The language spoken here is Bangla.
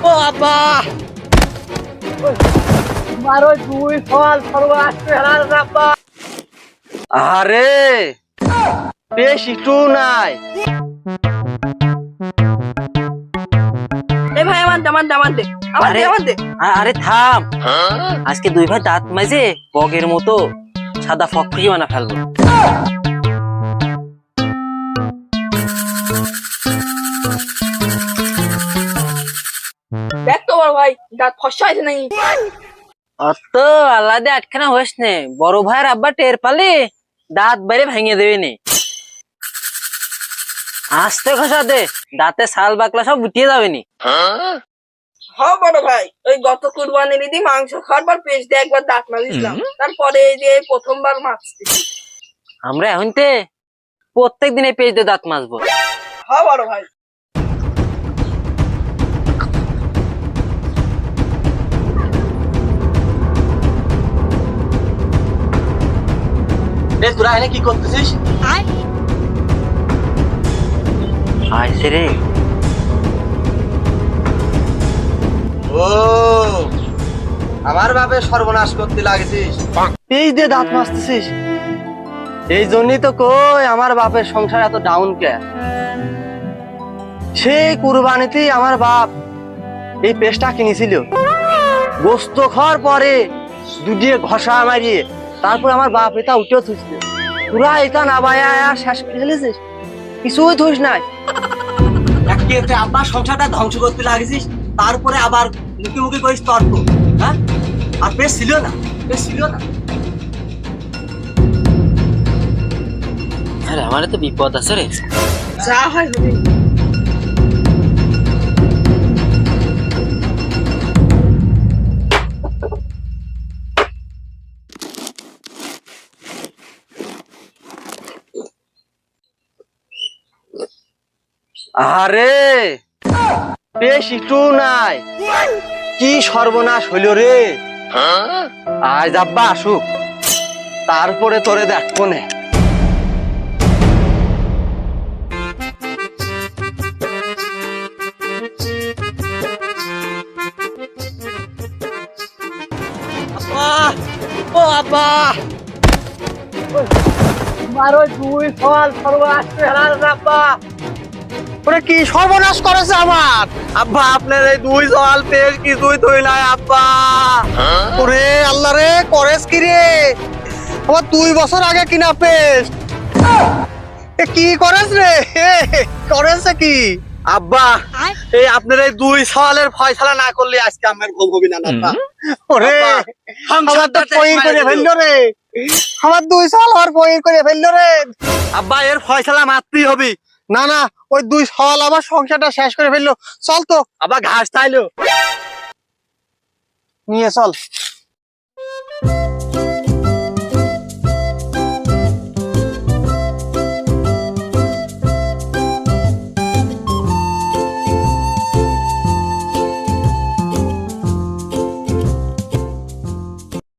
ও আব্বা মারো দুই ফল সর্বাস হেলার আব্বা আরে বেশ একটু নাই। এ ভাই আমার দে আমার দে আমার আরে- দে। আরে থাম। আজকে দুই ভাই দাঁত মাঝে বগের মতো সাদা ফকফকি বানা ফেলব দাঁত ফসা নাকি? অত আল্লাদে আটখানা হোস নে। বড় ভাইয়ের আব্বা টের পালে দাঁত বাইরে ভেঙে দেবে নি। আস্তে খসা দে দাঁতে শাল বাকলা সব উঠিয়ে যাবে নি। হ বড় ভাই ওই গত কুরবানির ঈদে মাংস খাওয়ার পর দিয়ে একবার দাঁত মারিছিলাম তারপরে এই যে প্রথমবার মাছতেছি আমরা এখন তে প্রত্যেক দিনে পেজ দিয়ে দাঁত মাজবো। হ বড় ভাই। রে তোরা এনে কি করতেছিস? আইসে রে। ও আমার বাপে সর্বনাশ করতে লাগেছিস। দিয়ে দাঁত মাজতেছিস। এই জন্যই তো কই আমার বাপের সংসার এত ডাউন কে। সেই কুরবানিতেই আমার বাপ এই পেস্টটা কিনেছিল। গোস্ত খাওয়ার পরে দুদিয়ে ঘষা মারিয়ে তারপর আমার বাপ এটা উঠেও থুসছিল পুরা এটা না বায়া শেষ করে ফেলেছিস। কিছুই থুস নাই। একটি একটি সংসারটা ধ্বংস করতে লাগেছিস তারপরে আবার মুখে মুখে করিস তর্ক হ্যাঁ? আর বেশ ছিল না বেশ ছিল না। আরে আমার তো বিপদ আছে রে। যা হয় হবে আরে বেশ একটু নাই। কি সর্বনাশ হইল রে? আজ আব্বা আসুক। তারপরে তোরে দেখব নে। আব্বা! ও মারো দুই ফল হেলার আব্বা। ওরে কি সর্বনাশ করেছে আমার? আব্বা আপনার এই দুই জল পেশ কিছুই তুই নাই আব্বা। ওরে আল্লাহ রে করেস কি রে? আমার দুই বছর আগে কিনা পেস্ট। এ কি করেস রে? করেছে কি? আব্বা এই আপনার এই দুই সালের ফয়সালা না করলে আজকে আমার ঘুম হবে না আব্বা। ওরে আমার তো পয়িন করে ফেলল রে। আমার দুই সাল আর পয়িন করে ফেলল রে। আব্বা এর ফয়সালা মারতেই হবে। না না ওই দুই সল আবার সংসারটা শেষ করে ফেলল। চল তো। আবার ঘাস তাইলো নিয়ে চল।